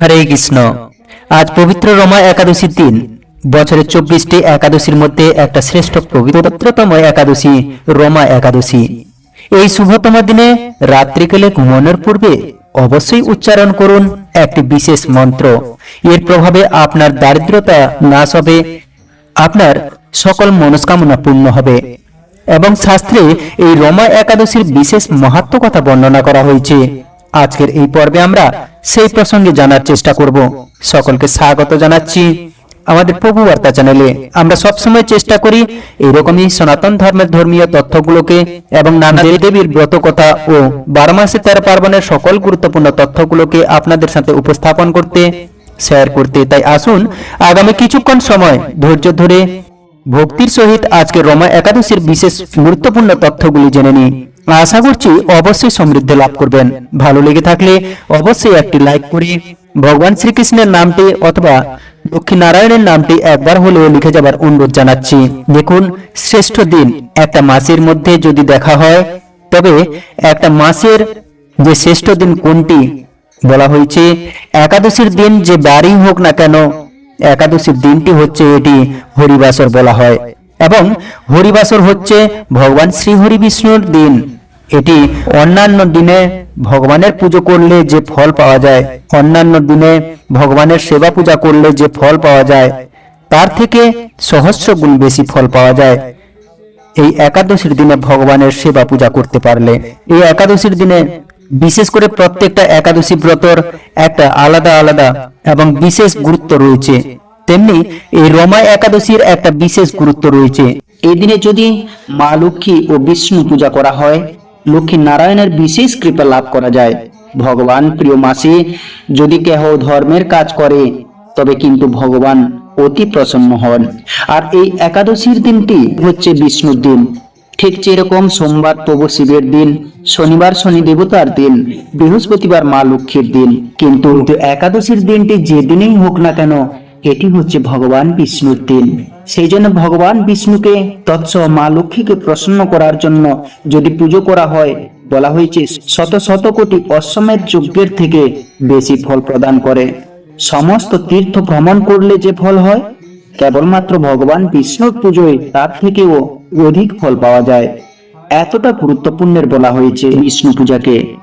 হরে কৃষ্ণ। আজ পবিত্র রমা একাদশীর দিন। বছরের চব্বিশটি একাদশীর মধ্যে একটা শ্রেষ্ঠ পবিত্রতম একাদশী রমা একাদশী। এই শুভতম দিনে রাত্রিকালে ঘুমানোর পূর্বে অবশ্যই উচ্চারণ করুন একটি বিশেষ মন্ত্র। এর প্রভাবে আপনার দারিদ্রতা নাশ হবে, আপনার সকল মনস্কামনা পূর্ণ হবে এবং শাস্ত্রে এই রমা একাদশীর বিশেষ মাহাত্ম কথা বর্ণনা করা হয়েছে। আজকের এই পর্বে আমরা সেই প্রসঙ্গে জানার চেষ্টা করব। সকলকে স্বাগত জানাচ্ছি আমাদের প্রভু বার্তা চ্যানেলে। আমরা সবসময় চেষ্টা করি এইরকমই সনাতন ধর্মের ধর্মীয় তথ্যগুলোকে এবং নানা দেবীর ব্রত কথা ও বারো মাসে তেরো পার্বণের সকল গুরুত্বপূর্ণ তথ্যগুলোকে আপনাদের সাথে উপস্থাপন করতে শেয়ার করতে। তাই আসুন আগামী কিছুক্ষণ সময় ধৈর্য ধরে ভক্তির সহিত আজকে রমা একাদশীর বিশেষ গুরুত্বপূর্ণ তথ্যগুলি জেনে নিই। আশা করছি অবশ্যই সমৃদ্ধি লাভ করবেন। ভালো লেগে থাকলে অবশ্যই একটি লাইক করে ভগবান শ্রীকৃষ্ণের নামটি অথবা লক্ষ্মী নারায়ণের নামটি একবার হলেও লিখে যাবার অনুরোধ জানাচ্ছি। দেখুন, শ্রেষ্ঠ দিন একটা মাসের মধ্যে যদি দেখা হয়, তবে একটা মাসের যে শ্রেষ্ঠ দিন কোনটি বলা হয়েছে, একাদশীর দিন যে বাড়ি হোক না কেন, একাদশীর দিনটি হচ্ছে এটি হরিবাসর বলা হয়। এবং হরিবাসর হচ্ছে ভগবান শ্রী হরি বিষ্ণুর দিন। এটি অন্যান্য দিনে ভগবানের পুজো করলে যে ফল পাওয়া যায়, অন্যান্য দিনে ভগবানের সেবা পূজা করলে যে ফল পাওয়া যায়, তার থেকে সহস্র গুণ বেশি ফল পাওয়া যায়। এই একাদশীর দিনে ভগবানের সেবা পূজা করতে পারলে, এই একাদশীর দিনে বিশেষ করে প্রত্যেকটা একাদশী ব্রতর একটা আলাদা আলাদা এবং বিশেষ গুরুত্ব রয়েছে। তেমনি এই রমা একাদশীর একটা বিশেষ গুরুত্ব রয়েছে। এই দিনে যদি মা লক্ষ্মী ও বিষ্ণু পূজা করা হয় লক্ষ্মী নারায়ণের বিশেষ কৃপা লাভ করা যায়। ভগবান প্রিয় মাসে, যদি কেহ ধর্মের কাজ করে, তবে কিন্তু ভগবান অতি প্রসন্ন হন। আর এই একাদশীর দিনটি হচ্ছে বিষ্ণুর দিন। ঠিক যেরকম সোমবার প্রভু শিবের দিন, শনিবার শনি দেবতার দিন, বৃহস্পতিবার মা লক্ষ্মীর দিন, কিন্তু একাদশীর দিনটি যে দিনেই হোক না কেন, এটি হচ্ছে ভগবান বিষ্ণুর দিন। সেই জন্য ভগবান বিষ্ণুকে তৎস মা লক্ষ্মীকে প্রসন্ন করার জন্য যদি পুজো করা হয়, বলা হয়েছে, শত শত কোটি অশ্বমেধ যজ্ঞের থেকে বেশি ফল প্রদান করে। সমস্ত তীর্থ ভ্রমণ করলে যে ফল হয়? কেবলমাত্র ভগবান বিষ্ণুর পুজোয় তার থেকেও অধিক ফল পাওয়া যায়। এতটা গুরুত্বপূর্ণের বলা হয়েছে বিষ্ণু পূজাকে।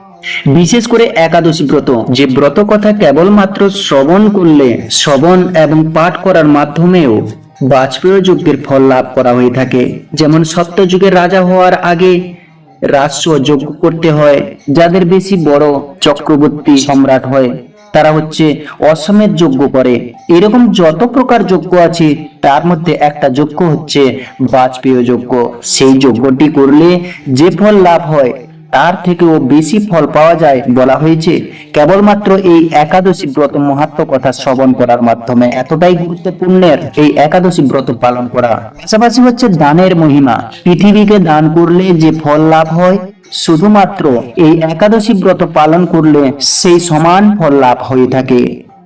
বিশেষ করে একাদশী ব্রত, যে ব্রত কথা কেবলমাত্র শ্রবণ করলে, শ্রবণ এবং পাঠ করার মাধ্যমেও বাজপেয় যজ্ঞের ফল লাভ করা হয়ে থাকে। যেমন সত্যযুগের রাজা হওয়ার আগে রাষ্ট্র যজ্ঞ করতে হয়, যাদের বেশি বড় চক্রবর্তী সম্রাট হয়, তারা হচ্ছে অসমের যজ্ঞ করে। এরকম যত প্রকার যজ্ঞ আছে, তার মধ্যে একটা যজ্ঞ হচ্ছে বাজপেয় যজ্ঞ। সেই যজ্ঞটি করলে যে ফল লাভ হয় তার থেকেও বেশি ফল পাওয়া যায় বলা হয়েছে। কেবলমাত্র এই একাদশী ব্রত মহাত্ম কথা শ্রবণ করার মাধ্যমে এতটাই গুরুত্বপূর্ণের এই একাদশী ব্রত পালন করা। পাশাপাশি হচ্ছে দানের মহিমা। পৃথিবীকে দান করলে যে ফল লাভ হয়, শুধুমাত্র এই একাদশী ব্রত পালন করলে সেই সমান ফল লাভ হয়ে থাকে।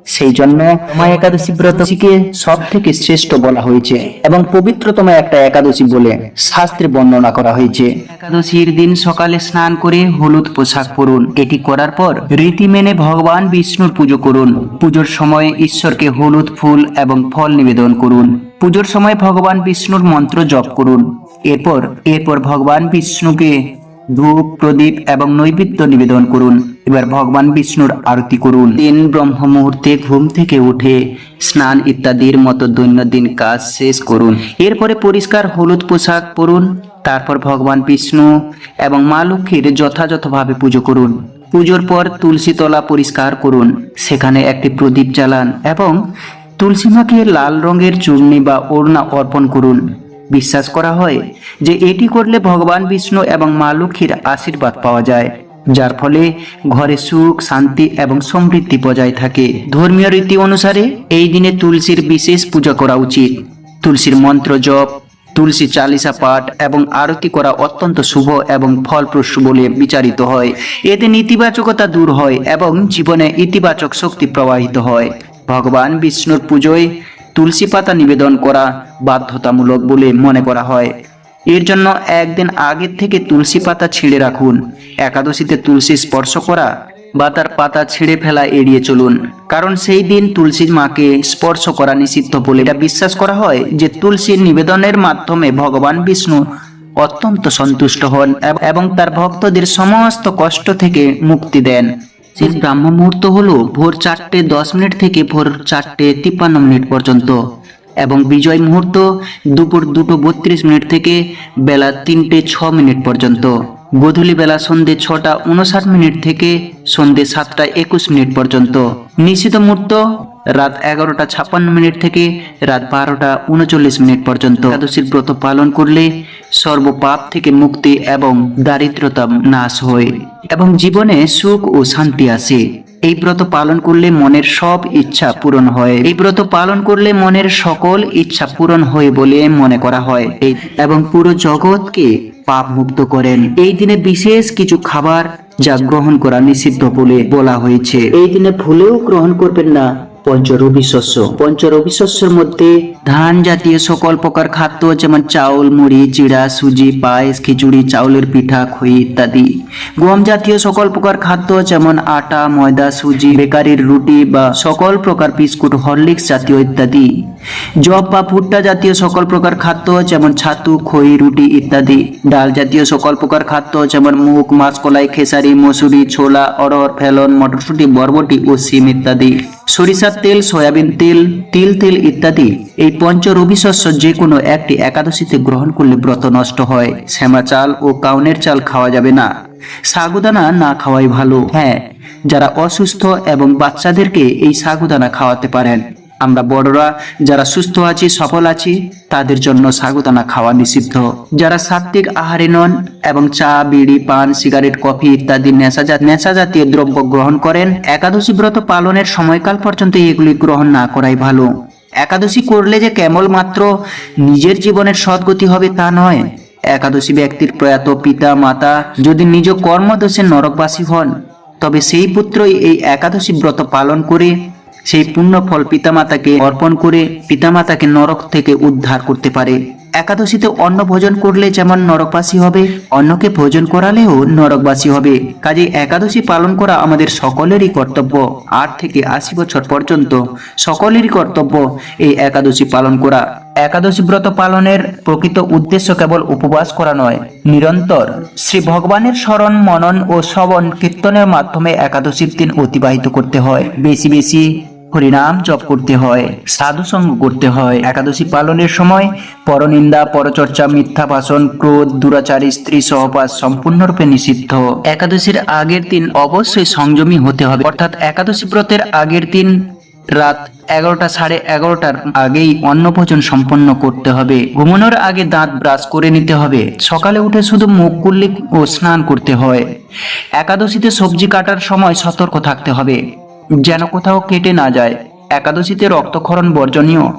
সেই জন্য মা একাদশী ব্রতকে সব থেকে শ্রেষ্ঠ বলা হয়েছে এবং পবিত্রতম একটা একাদশী বলে শাস্ত্রে বর্ণনা করা হয়েছে। একাদশীর দিন সকালে স্নান করে হলুদ পোশাক পরুন। এটি করার পর রীতি মেনে ভগবান বিষ্ণুর পুজো করুন। পুজোর সময় ঈশ্বরকে হলুদ ফুল এবং ফল নিবেদন করুন। পুজোর সময় ভগবান বিষ্ণুর মন্ত্র জপ করুন। এরপর এরপর ভগবান বিষ্ণুকে ধূপ, প্রদীপ এবং নৈবেদ্য নিবেদন করুন। এবার ভগবান বিষ্ণুর আরতি করুন। দিন ব্রহ্ম মুহূর্তে ঘুম থেকে উঠে স্নান ইত্যাদির মতো দৈনন্দিন কাজ শেষ করুন। এরপরে পরিষ্কার হলুদ পোশাক পরুন। তারপর ভগবান বিষ্ণু এবং মা লক্ষ্মীর যথাযথভাবে পুজো করুন। পুজোর পর তুলসী তলা পরিষ্কার করুন। সেখানে একটি প্রদীপ জ্বালান এবং তুলসী মাকে লাল রঙের চূর্ণি বা ওড়না অর্পণ করুন। বিশ্বাস করা হয় যে এটি করলে ভগবান বিষ্ণু এবং মা লক্ষ্মীর আশীর্বাদ পাওয়া যায়, যার ফলে ঘরে সুখ, শান্তি এবং সমৃদ্ধি বজায় থাকে। ধর্মীয় রীতি অনুসারে এই দিনে তুলসীর বিশেষ পূজা করা উচিত। তুলসীর মন্ত্র জপ তুলসী চালিসা পাঠ এবং আরতি করা অত্যন্ত শুভ এবং ফলপ্রসূ বলে বিচারিত হয়। এতে নেতিবাচকতা দূর হয় এবং জীবনে ইতিবাচক শক্তি প্রবাহিত হয়। ভগবান বিষ্ণুর পুজোয় তুলসী পাতা নিবেদন করা বাধ্যতামূলক বলে মনে করা হয়। এর জন্য একদিন আগের থেকে তুলসী পাতা ছিঁড়ে রাখুন, একাদশীতে তুলসী স্পর্শ করা বা তার পাতা ছিঁড়ে ফেলা এড়িয়ে চলুন। কারণ সেই দিন তুলসীর মাকে স্পর্শ করা নিষিদ্ধ বলে এটা বিশ্বাস করা হয় যে তুলসীর নিবেদনের মাধ্যমে ভগবান বিষ্ণু অত্যন্ত সন্তুষ্ট হন এব- তার ভক্তদের সমস্ত কষ্ট থেকে মুক্তি দেন। সেই ব্রাহ্ম মুহূর্ত হলো ভোর চারটে দশ মিনিট থেকে ভোর চারটে তিপ্পান্ন মিনিট পর্যন্ত এবং বিজয় মুহূর্ত দুপুর দুটো বত্রিশ মিনিট থেকে বেলা তিনটে ছ মিনিট পর্যন্ত। গধূলি বেলা সন্ধে ছটা উনষাট মিনিট থেকে সন্ধে সাতটা একুশ মিনিট পর্যন্ত। নিশ্চিত মুহূর্ত রাত এগারোটা ছাপ্পান্ন মিনিট থেকে রাত বারোটা উনচল্লিশ মিনিট পর্যন্ত। একাদশীর ব্রত পালন করলে সর্বপাপ থেকে মুক্তি এবং দারিদ্রতা নাশ হয় এবং জীবনে সুখ ও শান্তি আসে। এই ব্রত পালন করলে মনের সব ইচ্ছা পূরণ হয়। এই ব্রত পালন করলে মনের সকল ইচ্ছা পূরণ হয় বলে মনে করা হয়। এবং পুরো জগৎকে পাপ মুক্ত করেন। এই দিনে বিশেষ কিছু খাবার যা গ্রহণ করা নিষিদ্ধ বলে বলা হয়েছে। এই দিনে ভুলেও গ্রহণ করবেন না। পঞ্চরবি শস্য। পঞ্চরবি শস্যের মধ্যে ধান জাতীয় সকল প্রকার খাদ্য যেমন চাউল, মুড়ি চিড়া সুজি, পায়েস, খিচুড়ি, চাউলের পিঠা, খই ইত্যাদি। গম জাতীয় সকল প্রকার খাদ্য যেমন আটা, ময়দা, সুজি, বেকারির রুটি বা সকল প্রকার বিস্কুট, হরলিক্স জাতীয় ইত্যাদি। জব বা ভুট্টা জাতীয় সকল প্রকার খাদ্য যেমন ছাতু, খই, রুটি ইত্যাদি। ডাল জাতীয় সকল প্রকার খাদ্য যেমন মুগ, মাসকলাই, খেসারি, মসুরি, ছোলা, অড়হর, ফেলন, মটরশুঁটি, বরবটি ও সিম ইত্যাদি। সরিষার তেল, সয়াবিন তেল, তিল তেল ইত্যাদি। এই পঞ্চ রবি শস্য যে কোনো একটি একাদশীতে গ্রহণ করলে ব্রত নষ্ট হয়। শ্যামা চাল ও কাউনের চাল খাওয়া যাবে না। সাগুদানা না খাওয়াই ভালো। হ্যাঁ যারা অসুস্থ এবং বাচ্চাদেরকে এই সাগুদানা খাওয়াতে পারেন। আমরা বড়রা যারা সুস্থ আছি, সফল আছি, তাদের জন্য সাগুদানা খাওয়া নিষিদ্ধ। যারা সাত্বিক আহারে নন এবং চা, বিড়ি, পান, সিগারেট, কফি ইত্যাদি নেশা জাতীয় দ্রব্য গ্রহণ করেন, একাদশী ব্রত পালনের সময়কাল পর্যন্ত এগুলি গ্রহণ না করাই ভালো। একাদশী করলে যে কেবল মাত্র নিজের জীবনের সদ্গতি হবে তা নয়। একাদশী ব্যক্তির প্রয়াত পিতা, মাতা যদি নিজ কর্মদোষে নরকবাসী হন, তবে সেই পুত্রই এই একাদশী ব্রত পালন করে সেই পুণ্য ফল পিতামাতাকে অর্পণ করে পিতামাতাকে নরক থেকে উদ্ধার করতে পারে। একাদশীতে অন্ন ভোজন করলে যেমন নরকবাসী হবে, অন্নকে ভোজন করালেও নরকবাসী হবে। কাজে একাদশী পালন করা আমাদের সকলেরই কর্তব্য। আট থেকে আশি বছর পর্যন্ত সকলেরই কর্তব্য এই একাদশী পালন করা। একাদশী ব্রত পালনের প্রকৃত উদ্দেশ্য কেবল উপবাস করা নয়, নিরন্তর শ্রী ভগবানের স্মরণ, মনন ও শ্রবণ কীর্তনের মাধ্যমে একাদশীর দিন অতিবাহিত করতে হয়। বেশি বেশি হরিনাম জপ করতে হয়, সাধু সঙ্গ করতে হয়। একাদশী পালনের সময় পরনিন্দা, পরচর্চা, মিথ্যা ভাষণ ক্রোধ, দুরাচারী, স্ত্রী সহবাস সম্পূর্ণরূপে নিষিদ্ধ। একাদশীর আগের দিন অবশ্যই সংযমী হতে হবে। অর্থাৎ একাদশী ব্রতের আগের দিন রাত এগারোটা সাড়ে এগারোটার আগেই অন্নভোজন সম্পন্ন করতে হবে। ঘুমানোর আগে দাঁত ব্রাশ করে নিতে হবে। সকালে উঠে শুধু মুখ কুল্লি ও স্নান করতে হয়। একাদশীতে সবজি কাটার সময় সতর্ক থাকতে হবে। যেন কোথাও কেটে না যায়। একাদশীতে রক্তক্ষরণ বর্জনীয়।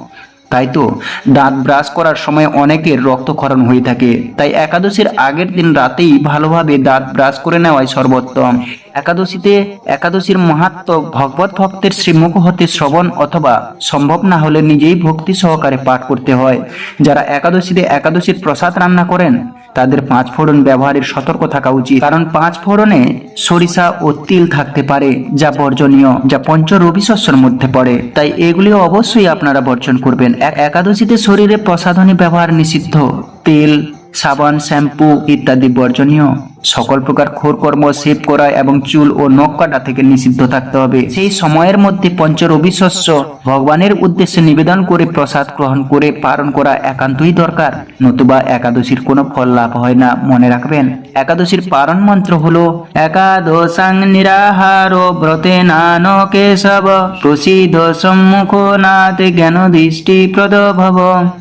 তাই তো, দাঁত ব্রাশ করার সময় অনেকের রক্তক্ষরণ হয়ে থাকে। তাই একাদশীর আগের দিন রাতেই ভালোভাবে দাঁত ব্রাশ করে নেওয়াই সর্বোত্তম। একাদশীতে, একাদশীর মাহাত্ম ভগবত ভক্তের শ্রীমুখ হতে শ্রবণ অথবা সম্ভব না হলে নিজেই ভক্তি সহকারে পাঠ করতে হয়। যারা একাদশীতে একাদশীর প্রসাদ রান্না করেন তাদের পাঁচ ফোড়ন ব্যবহারের সতর্ক থাকা উচিত। কারণ পাঁচ ফোড়নে সরিষা ও তিল থাকতে পারে, যা বর্জনীয়, যা পঞ্চ রবি শস্যের মধ্যে পড়ে। তাই এগুলি অবশ্যই আপনারা বর্জন করবেন। এক- একাদশীতে শরীরে প্রসাধনী ব্যবহার নিষিদ্ধ। তেল, সাবান, শ্যাম্পু ইত্যাদি বর্জনীয়। সকল প্রকার খোরকর্ম সেভ করা এবং চুল ও নখ কাটা থেকে নিষিদ্ধ থাকতে হবে। সেই সময়ের মধ্যে পঞ্চ রবি শস্য ভগবানের উদ্দেশ্যে নিবেদন করে, প্রসাদ গ্রহণ করে, পালন করা একান্তই দরকার। নতুবা একাদশীর কোনো ফল লাভ হয় না, মনে রাখবেন। একাদশীর পালন মন্ত্র হল, একাদশাং নিরাহার ব্রতে নান কেশব প্রসিদ্ধ সম্মুখ নাথ জ্ঞান দৃষ্টি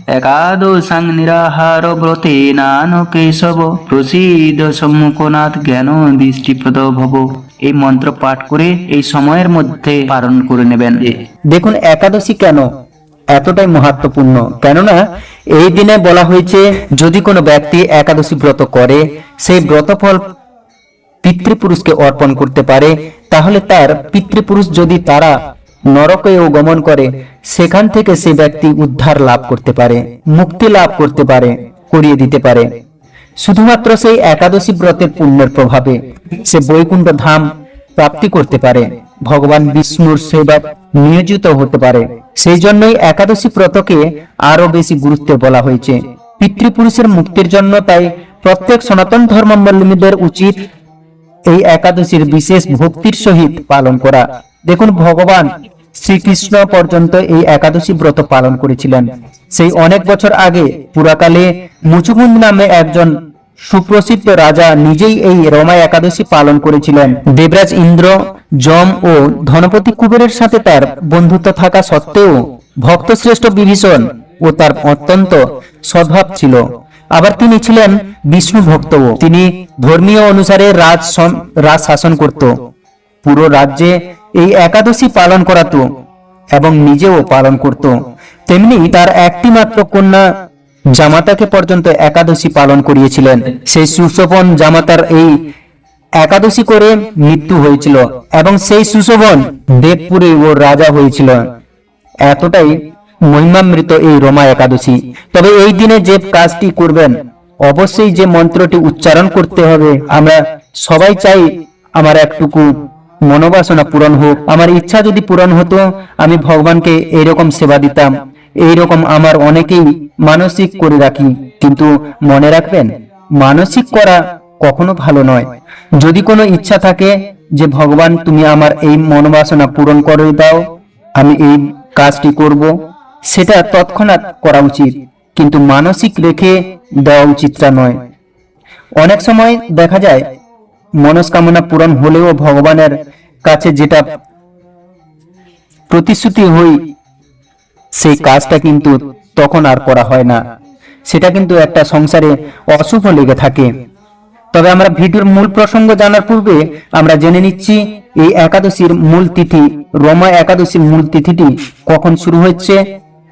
একাদশাং নিরাহার ব্রতে নান কেশব প্রসিদ্ধ সম্মুখনাথ জ্ঞান দৃষ্টি প্রদ ভব। এই মন্ত্র পাঠ করে এই সময়ের মধ্যে পালন করে নেবেন। দেখুন একাদশী কেন? এতটাই মহত্বপূর্ণ কেননা, এই দিনে বলা হয়েছে, যদি কোনো ব্যক্তি একাদশী ব্রত করে, সেই ব্রতফল পিতৃপুরুষকে অর্পণ করতে পারে, তাহলে তার পিতৃপুরুষ যদি তারা নরকেও গমন করে, সেখান থেকে সে ব্যক্তি উদ্ধার লাভ করতে পারে, মুক্তি লাভ করতে পারে, করিয়ে দিতে পারে। শুধুমাত্র সেই একাদশী ব্রতের পুণ্যের প্রভাবে সে বৈকুণ্ঠ ধাম প্রাপ্তি করতে পারে। ভগবান বিষ্ণুর সেবা নিয়োজিত হতে পারে। সেই জন্যই একাদশী ব্রতকে আরও বেশি গুরুত্ব বলা হয়েছে। পিতৃপুরুষের মুক্তির জন্য তাই প্রত্যেক সনাতন ধর্মাবলম্বীদের উচিত এই একাদশীর বিশেষ ভক্তির সহিত পালন করা। দেখুন, ভগবান শ্রীকৃষ্ণ পর্যন্ত এই একাদশী ব্রত পালন করেছিলেন। সেই অনেক বছর আগে পুরাকালে মুচুকুন্দ নামে একজন সুপ্রসিদ্ধ রাজা নিজেই এই রমা একাদশী পালন করেছিলেন। দেবরাজ ইন্দ্র, যম ও ধনপতি কুবেরের সাথে তার বন্ধুত্ব থাকা সত্ত্বেও ভক্তশ্রেষ্ঠ বিভীষণ ও তার অত্যন্ত সদ্ভাব ছিল। আবার তিনি ছিলেন বিষ্ণু ভক্তও। তিনি ধর্মীয় অনুসারে রাজ রাজ শাসন করত। পুরো রাজ্যে এই একাদশী পালন করাতো এবং নিজেও পালন করত। তেমনি তার একটি মাত্র কন্যা জামাতাকে পর্যন্ত একাদশী পালন করিয়েছিলেন। সেই সুশোভন জামাতার এই একাদশী করে মৃত্যু হয়েছিল এবং সেই সুশোভন দেবপুরে ও রাজা হয়েছিল। এতটাই মহিমামৃত এই রমা একাদশী। তবে এই দিনে যে কাজটি করবেন, অবশ্যই যে মন্ত্রটি উচ্চারণ করতে হবে, আমরা সবাই চাই আমার একটুকু মনোবাসনা পূরণ হোক। আমার ইচ্ছা যদি পূরণ হতো, আমি ভগবানকে এরকম সেবা দিতাম। এইরকম আমার অনেকেই মানসিক করে রাখি। কিন্তু মনে রাখবেন, মানসিক করা কখনো ভালো নয়। যদি কোনো ইচ্ছা থাকে যে, ভগবান, তুমি আমার এই মনোবাসনা পূরণ করে দাও, আমি এই কাজটি করব, সেটা তৎক্ষণাৎ করা উচিত। কিন্তু মানসিক রেখে দেওয়া উচিতটা নয়। অনেক সময় দেখা যায়, মনস্কামনা পূরণ হলেও ভগবানের কাছে যেটা প্রতিশ্রুতি হই সেই কাজটা কিন্তু তখন আর করা হয় না। সেটা কিন্তু একটা সংসারে অশুভ লেগে থাকে। তবে আমরা ভিডিওর মূল প্রসঙ্গ জানার পূর্বে আমরা জেনে নিচ্ছি, এই একাদশীর মূল তিথি, রমা একাদশীর মূল তিথিটি কখন শুরু হচ্ছে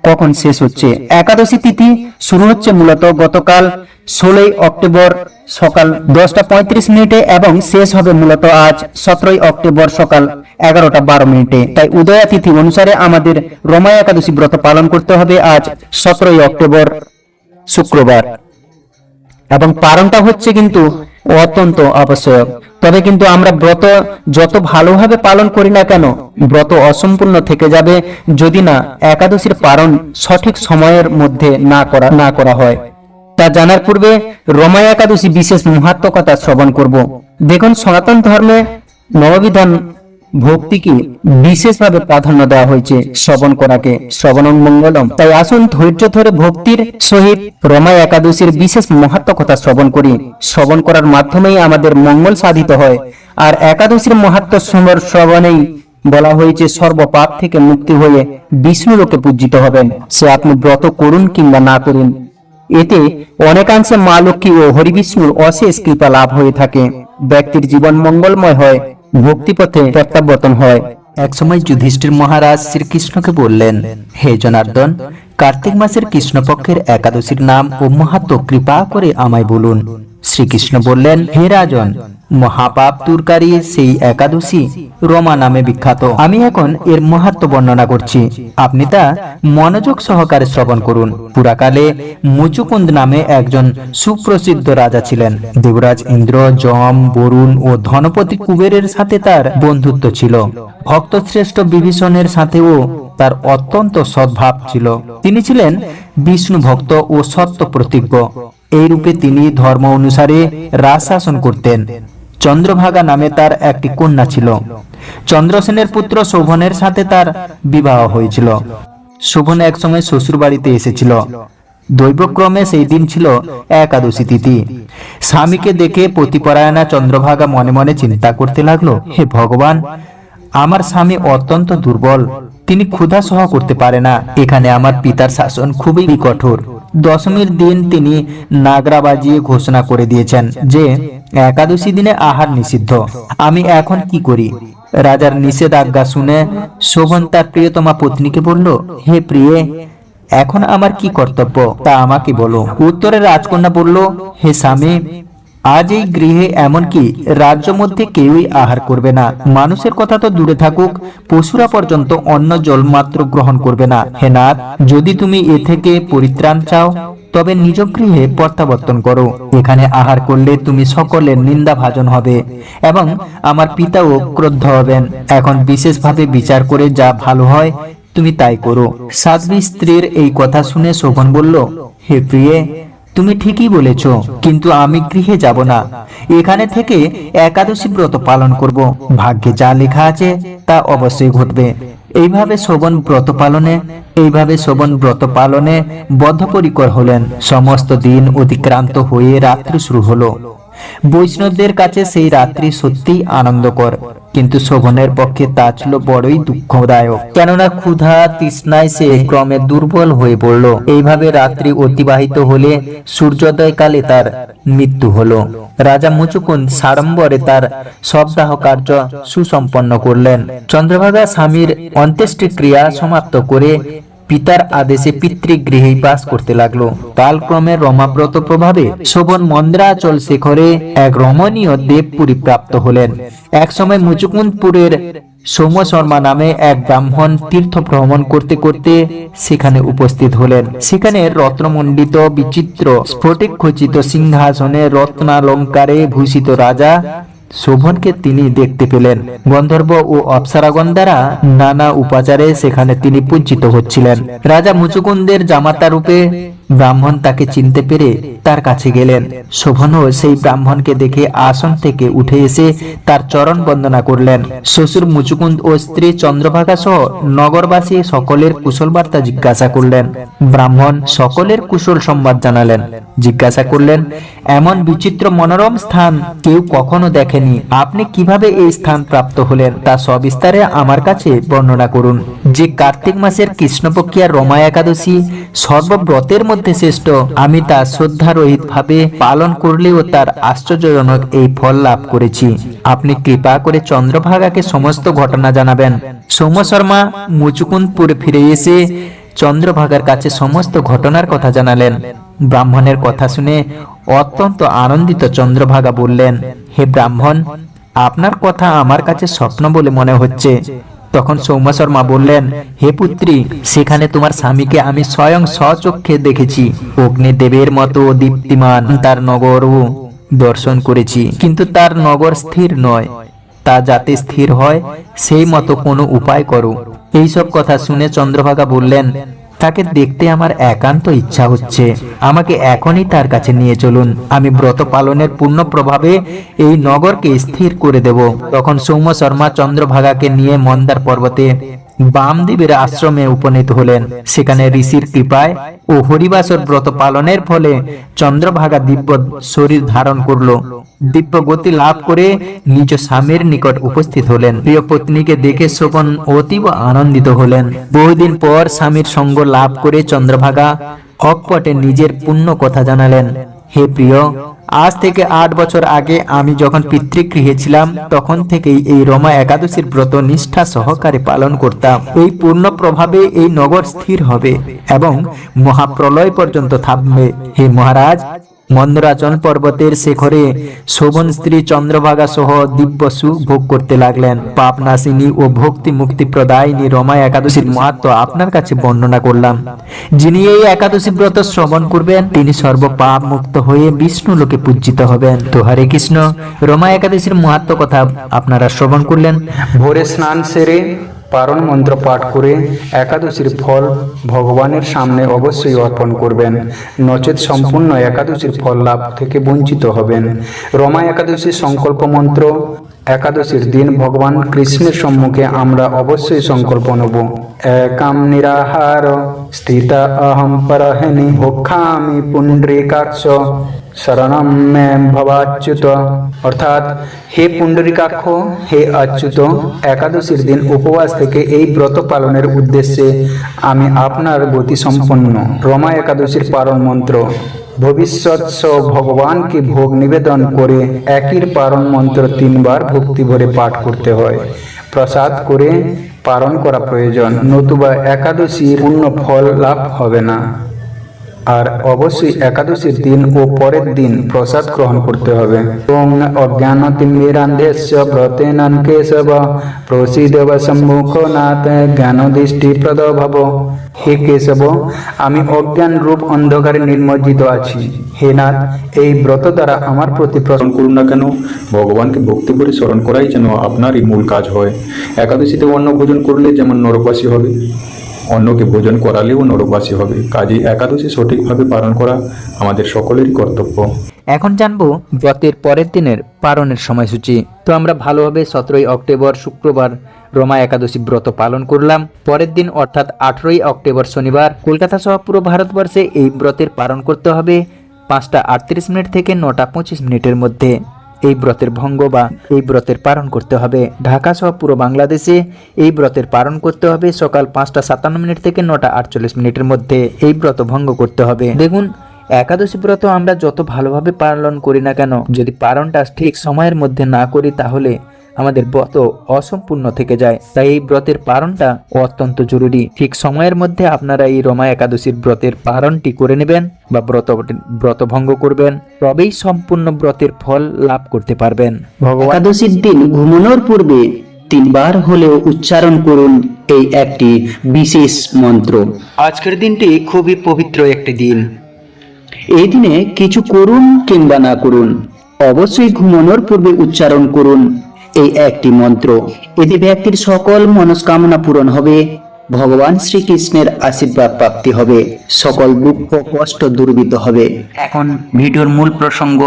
কখন শেষ হচ্ছে? একাদশী তিথি শুরু হচ্ছে মূলত গতকাল ষোলোই অক্টোবর সকাল দশটা পঁয়ত্রিশ মিনিটে এবং শেষ হবে মূলত আজ সতেরোই অক্টোবর সকাল এগারোটা বারো মিনিটে। তাই উদয়া তিথি অনুসারে আমাদের রমা একাদশী ব্রত পালন করতে হবে আজ সতেরোই অক্টোবর শুক্রবার। এবং পালনটা হচ্ছে কিন্তু অত্যন্ত আবশ্যক। তবে কিন্তু আমরা ব্রত যত ভালোভাবে পালন করি না কেন, ব্রত অসম্পূর্ণ থেকে যাবে যদি না একাদশীর পালন সঠিক সময়ের মধ্যে না করা না করা হয়। তা জানার পূর্বে রমা একাদশী বিশেষ মহাত্মকতা শ্রবণ করব। দেখুন সনাতন ধর্মে নববিধান ভক্তিকে বিশেষভাবে প্রাধান্য দেওয়া হয়েছে শ্রবণ করাকে। শ্রবণং মঙ্গলম। তাই আসুন ধৈর্য ধরে ভক্তির সহিত রমা একাদশীর বিশেষ মহাত্ম কথা শ্রবণ করি। শ্রবণ করার মাধ্যমেই আমাদের মঙ্গল সাধিত হয়। আর একাদশীর মহাত্ম সমর শ্রবণেই বলা হয়েছে, সর্বপাপ থেকে মুক্তি হয়ে বিষ্ণু লোকে পূজিত হবেন। সে আপনি ব্রত করুন কিংবা না করুন। এতে অনেকাংশে মা লক্ষ্মী ও হরিবিষ্ণুর অশেষ কৃপা লাভ হয়ে থাকে। ব্যক্তির জীবন মঙ্গলময় হয়। ভক্তিপথে প্রত্যাবর্তন হয়। একসময় যুধিষ্ঠির মহারাজ শ্রীকৃষ্ণকে বললেন, হে জনার্দন, কার্তিক মাসের কৃষ্ণপক্ষের একাদশীর নাম ও মাহাত্ম কৃপা করে আমায় বলুন। শ্রীকৃষ্ণ বললেন, হে রাজন মহাপাপ দূরকারী সেই একাদশী রমা নামে বিখ্যাত। আমি এখন এর মাহাত্ম বর্ণনা করছি। আপনি তা মনোযোগ সহকারে শ্রবণ করুন। পুরাকালে মুচুকুন্দ নামে একজন সুপ্রসিদ্ধ রাজা ছিলেন। দেবরাজ ইন্দ্র, যম, বরুণ ও ধনপতি কুবেরের সাথে তার বন্ধুত্ব ছিল। ভক্তশ্রেষ্ঠ বিভীষণের সাথেও তার অত্যন্ত সদ্ভাব ছিল। তিনি ছিলেন বিষ্ণু ভক্ত ও সত্য প্রতিজ্ঞ। এই রূপে তিনি ধর্ম অনুসারে রাজ শাসন করতেন। চন্দ্রভাগা নামে তার একটি কন্যা ছিল। চন্দ্রসেনের পুত্র শোভনের সাথে তার বিবাহ হয়েছিল। শোভন একসময় শ্বশুর বাড়িতে এসেছিল। দৈবক্রমে সেই দিন ছিল একাদশী তিথি। স্বামীকে দেখে প্রতিপরায়ণা চন্দ্রভাগা মনে মনে চিন্তা করতে লাগল, হে ভগবান, আমার স্বামী অত্যন্ত দুর্বল। তিনি ক্ষুধা সহ করতে পারে না। এখানে আমার পিতার শাসন খুবই কঠোর। দশমীর দিন তিনি নাগরা বাজিয়ে ঘোষণা করে দিয়েছেন যে, একাদশী দিনে আহার নিষিদ্ধ। আমি এখন কি করি? রাজার নিষেধাজ্ঞা শুনে শোভন তার প্রিয়তমা পত্নীকে বলল, হে প্রিয়ে, এখন আমার কি কর্তব্য? তা আমাকে বলো। উত্তরে রাজকন্যা বলল, হে স্বামী আজ এই গৃহে এমনকি রাজ্য মধ্যে কেউই আহার করবে না। মানুষের কথা তো দূরে থাকুক, পশুরা পর্যন্ত অন্ন জল মাত্র গ্রহণ করবে না। হে নাথ, যদি তুমি এ থেকে পরিত্রাণ চাও, তবে নিজ গৃহে প্রত্যাবর্তন করো। এখানে আহার করলে তুমি সকলের নিন্দা ভাজন হবে এবং আমার পিতাও ক্রোধ হবেন। এখন বিশেষভাবে বিচার করে যা ভালো হয়, তুমি তাই করো। সাধ্বী স্ত্রীর এই কথা শুনে শোভন বলল, হে প্রিয়ে তুমি ঠিকই বলেছ, কিন্তু আমি গৃহে যাব না। এখানে থেকে একাদশী ব্রত পালন করব। ভাগ্যে যা লেখা আছে, তা অবশ্যই ঘটবে। এইভাবে শোভন ব্রত পালনে, এইভাবে শোভন ব্রত পালনে বদ্ধপরিকর হলেন। সমস্ত দিন অতিক্রান্ত হয়ে রাত্রি শুরু হলো। বৈষ্ণবদের কাছে সেই রাত্রি সত্যিই আনন্দকর। কিন্তু শোভনের পক্ষে তা ছিল বড়ই দুঃখদায়ক। কেননা ক্ষুধা তৃষ্ণায় সে ক্রমে দুর্বল হয়ে পড়ল। এইভাবে রাত্রি অতিবাহিত হলে সূর্যোদয় কালে তার মৃত্যু হলো। রাজা মুচুকুন সাড়ম্বরে তার সপ্তাহ কার্য সুসম্পন্ন করলেন। চন্দ্রভাগা স্বামীর অন্ত্যেষ্টি ক্রিয়া সমাপ্ত করে পিতার আদেশে পিতৃগৃহেই বাস করতে লাগল। কালক্রমে রমাব্রত প্রভাবে শোভন মন্দ্রাচল শেখরে এক রমণীয় দেবপুরী প্রাপ্ত হলেন। একসময় মুচুকুন্দপুরের সৌম্য শর্মা নামে এক ব্রাহ্মণ তীর্থ ভ্রমণ করতে করতে সেখানে উপস্থিত হলেন। সেখানে রত্নমণ্ডিত, বিচিত্র স্ফটিক খচিত সিংহাসনে রত্নালঙ্কারে ভূষিত রাজা শোভনকে তিনি দেখতে পেলেন। গন্ধর্ব ও অপ্সরাগণ দ্বারা নানা উপাচারে সেখানে তিনি পূজিত হচ্ছিলেন। রাজা মুচুকুন্দের জামাতা রূপে ব্রাহ্মণ তাকে চিনতে পেরে তার কাছে গেলেন। শোভনও সেই ব্রাহ্মণকে দেখে আসন থেকে উঠে এসে তার চরণ বন্দনা করলেন। শ্বশুর মুচুকুন্দ ও স্ত্রী চন্দ্রভাগা সহ নগরবাসী সকলের কুশল বার্তা জিজ্ঞাসা করলেন। ব্রাহ্মণ সকলের কুশল সংবাদ জানালেন। জিজ্ঞাসা করলেন, এমন বিচিত্র মনোরম স্থান কেউ কখনো দেখেনি। আপনি কীভাবে এই স্থান প্রাপ্ত হলেন? তা সবিস্তারে আমার কাছে বর্ণনা করুন। যে কার্তিক মাসের কৃষ্ণপক্ষিয়া রমা একাদশী সর্বব্রতের মধ্যে শ্রেষ্ঠ। আমি তা শ্রদ্ধারহিত ভাবে পালন করলেও তার আশ্চর্যজনক এই ফল লাভ করেছি। আপনি কৃপা করে চন্দ্রভাগাকে সমস্ত ঘটনা জানাবেন। সৌম্য শর্মা মুচুকুন্দপুরে ফিরে এসে চন্দ্রভাগার কাছে সমস্ত ঘটনার কথা জানালেন। ব্রাহ্মণের কথা শুনে অত্যন্ত আনন্দিত চন্দ্রভাগা বললেন, হে ব্রাহ্মণ, আপনার কথা আমার কাছে স্বপ্ন বলে মনে হচ্ছে। তখন সৌম্য শর্মা বললেন, হে পুত্রী, সেখানে তোমার স্বামীকে আমি স্বয়ং স্বচক্ষে দেখেছি। অগ্নিদেবের মতো দীপ্তিমান তার নগরও দর্শন করেছি। কিন্তু তার নগর স্থির নয়। তা যাতে স্থির হয়, সেই মতো কোনো উপায় করো। এইসব কথা শুনে চন্দ্রভাগা বললেন তাকে দেখতে আমার একান্ত ইচ্ছা হচ্ছে। আমাকে এখনই তার কাছে নিয়ে চলুন। আমি ব্রত পালনের পূর্ণ প্রভাবে এই নগরকে স্থির করে দেব। তখন সৌম্য শর্মা চন্দ্রভাগাকে নিয়ে মন্দার পর্বতে বামদেবের আশ্রমে উপনীত হলেন। সেখানে ঋষির কৃপায় ও হরিবাসর ব্রত পালনের ফলে চন্দ্রভাগা দিব্য শরীর ধারণ করল। দিব্য গতি লাভ করে নিজ স্বামীর নিকট উপস্থিত হলেন। প্রিয় পত্নীকে দেখে শোভন অতীব আনন্দিত হলেন। বহুদিন পর স্বামীর সঙ্গ লাভ করে চন্দ্রভাগা অকপটে নিজের পুণ্য কথা জানালেন। হে প্রিয় আজ থেকে আট বছর আগে আমি যখন পিতৃগৃহে ছিলাম, তখন থেকেই এই রমা একাদশীর ব্রত নিষ্ঠা সহকারে পালন করতাম। এই পূর্ণ প্রভাবে এই নগর স্থির হবে এবং মহাপ্রলয় পর্যন্ত থামবে হে মহারাজ মন্দরাচল পর্বতের শেখরে শোভন স্ত্রী চন্দ্রভাগা সহ দিব্য সুখ ভোগ করতে লাগলেন। পাপ নাশিনী ও ভক্তি মুক্তি প্রদায়িনী রমা একাদশীর মাহাত্ম আপনার কাছে বর্ণনা করলাম। যিনি এই একাদশী ব্রত শ্রবণ করবেন, তিনি সর্ব পাপ মুক্ত হয়ে বিষ্ণু লোকে পূজিত হবেন। তো হরে কৃষ্ণ, রমা একাদশীর মাহাত্ম কথা আপনারা শ্রবণ করলেন। ভোরে স্নান সেরে পারণ মন্ত্র পাঠ করে একাদশীর ফল ভগবানের সামনে অবশ্যই অর্পণ করবেন। নচেত সম্পূর্ণ একাদশীর ফল লাভ থেকে বঞ্চিত হবেন। রমা একাদশীর সংকল্প মন্ত্র একাদশীর দিন ভগবান কৃষ্ণের সম্মুখে আমরা অবশ্যই সংকল্প নেব। একাম নিরাহার, স্থিতা অহম পরহিনী ভক্ষামি পুণ্ড্রিকাক্ষ, শরণম মে ভবাচ্যুত। অর্থাৎ, হে পুণ্ডরিকাক্ষ, হে অচ্যুত একাদশীর দিন উপবাস থেকে এই ব্রত পালনের উদ্দেশ্যে আমি আপনার গতি সম্পন্ন। রমা একাদশীর পালন মন্ত্র। ভবিষ্যৎ স ভগবানকে ভোগ নিবেদন করে একই পারণ মন্ত্র তিনবার ভক্তি ভরে পাঠ করতে হয়। প্রসাদ করে পালন করা প্রয়োজন, নতুবা একাদশীর পূর্ণ ফল লাভ হবে না। আর অবশ্যই একাদশীর দিন ও পরের দিন প্রসাদ গ্রহণ করতে হবে। ওং অজ্ঞান তিমিরান্ধেস্য ব্রতেনান কেশব প্রসিদেব সম্মুখনাথ জ্ঞান দৃষ্টি প্রদ ভব। হে কেশব, আমি অজ্ঞান রূপ অন্ধকারে নির্মজ্জিত আছি। হে নাথ, এই ব্রত দ্বারা আমার প্রতি প্রসন্ন করুন না কেন? ভগবানকে ভক্তি করে স্মরণ করাই যেন আপনারই মূল কাজ হয়। একাদশীতে অন্ন ভোজন করলে যেমন নরকবাসী হবে অন্নকে ভোজন করালেও নরকবাসী হবে। কাজে একাদশী সঠিকভাবে পালন করা আমাদের সকলেরই কর্তব্য। এখন জানব ব্রতের পরের দিনের পালনের সময়সূচি। তো আমরা ভালোভাবে সতেরোই অক্টোবর শুক্রবার রমা একাদশী ব্রত পালন করলাম। পরের দিন অর্থাৎ আঠেরোই অক্টোবর শনিবার কলকাতা সহ পুরো ভারতবর্ষে এই ব্রতের পালন করতে হবে। পাঁচটা আটত্রিশ মিনিট থেকে নটা পঁচিশ মিনিটের মধ্যে। এই ব্রতের ভঙ্গ বা এই ব্রতের পালন করতে হবে। ঢাকা সহ পুরো বাংলাদেশে এই ব্রতের পালন করতে হবে সকাল পাঁচটা সাতান্ন মিনিট থেকে নটা আটচল্লিশ মিনিটের মধ্যে। এই ব্রত ভঙ্গ করতে হবে। দেখুন, একাদশী ব্রত আমরা যত ভালোভাবে পালন করি না কেন, যদি পালনটা ঠিক সময়ের মধ্যে না করি তাহলে আমাদের ব্রত অসম্পূর্ণ থেকে যায়। তাই এই ব্রতের পারণটা অত্যন্ত জরুরি। ঠিক সময়ের মধ্যে আপনারা এই রমা একাদশীর ব্রতের পারণটি করে নেবেন বা ব্রত ব্রত ভঙ্গ করবেন। তবেই সম্পূর্ণ ব্রতের ফল লাভ করতে পারবেন। একাদশীর দিন ঘুমানোর পূর্বে তিনবার হলেও উচ্চারণ করুন এই একটি বিশেষ মন্ত্র। আজকের দিনটি খুবই পবিত্র একটি দিন। এই দিনে কিছু করুন কিংবা না করুন। অবশ্যই ঘুমানোর পূর্বে উচ্চারণ করুন। এই একটি মন্ত্র। এতে ব্যক্তির সকল মনস্কামনা পূরণ হবে। ভগবান শ্রীকৃষ্ণের আশীর্বাদ প্রাপ্তি হবে। সকল দুঃখ, কষ্ট দূরীভূত হবে। এখন ভিডিওর মূল প্রসঙ্গ।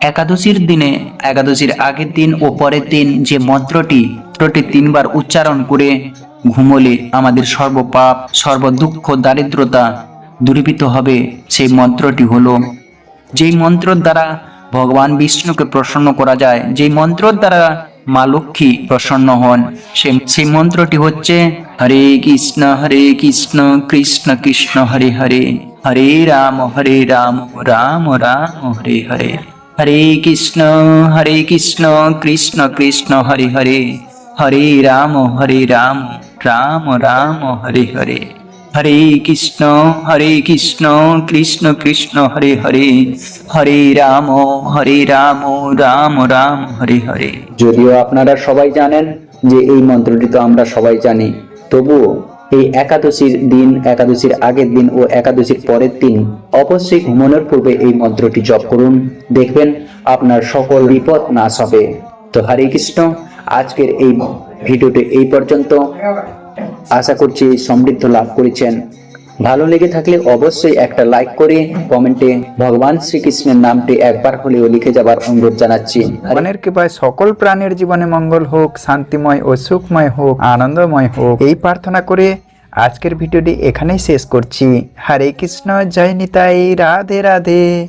একাদশীর দিনে, একাদশীর আগের দিন ও পরের দিন যে মন্ত্রটি মন্ত্রটি তিনবার উচ্চারণ করে ঘুমলে আমাদের সর্বপাপ সর্ব দুঃখ দারিদ্রতা দূরীভূত হবে, সেই মন্ত্রটি হলো, যেই মন্ত্রর দ্বারা ভগবান বিষ্ণুকে প্রসন্ন করা যায়, যেই মন্ত্রর দ্বারা মা লক্ষ্মী প্রসন্ন হন। সেই মন্ত্রটি হচ্ছে, হরে কৃষ্ণ হরে কৃষ্ণ কৃষ্ণ কৃষ্ণ, হরে হরে হরে রাম হরে রাম রাম রাম, হরে হরে হরে কৃষ্ণ হরে কৃষ্ণ কৃষ্ণ কৃষ্ণ, হরে হরে হরে রাম হরে রাম রাম রাম, হরে হরে। হরে কৃষ্ণ হরে কৃষ্ণ কৃষ্ণ কৃষ্ণ, হরে হরে। হরে রাম হরে রাম রাম রাম, হরে হরে। যদিও আপনারা সবাই জানেন যে এই মন্ত্রটি তো আমরা সবাই জানি, তবুও এই একাদশীর দিন, একাদশীর আগের দিন ও একাদশীর পরের দিন অবশ্যই ঘুমানোর পূর্বে এই মন্ত্রটি জপ করুন। দেখবেন আপনার সকল বিপদ নাশ হবে। তো হরে কৃষ্ণ, আজকের এই ভিডিওটি এই পর্যন্ত। আশা করছি সমৃদ্ধ লাভ করেছেন। ভালো লেগে থাকলে অবশ্যই একটা লাইক করে কমেন্টে ভগবান শ্রীকৃষ্ণের নামটি একবার হলেও লিখে যাবার অনুরোধ জানাচ্ছি। ভগবানের কৃপায় সকল প্রাণীর জীবনে মঙ্গল হোক, শান্তিময় ও সুখময় হোক, আনন্দময় হোক। এই প্রার্থনা করে আজকের ভিডিওটি এখানেই শেষ করছি। হরে কৃষ্ণ, জয় নিতাই, রাধে রাধে।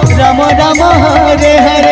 রাম রাম হরে হরে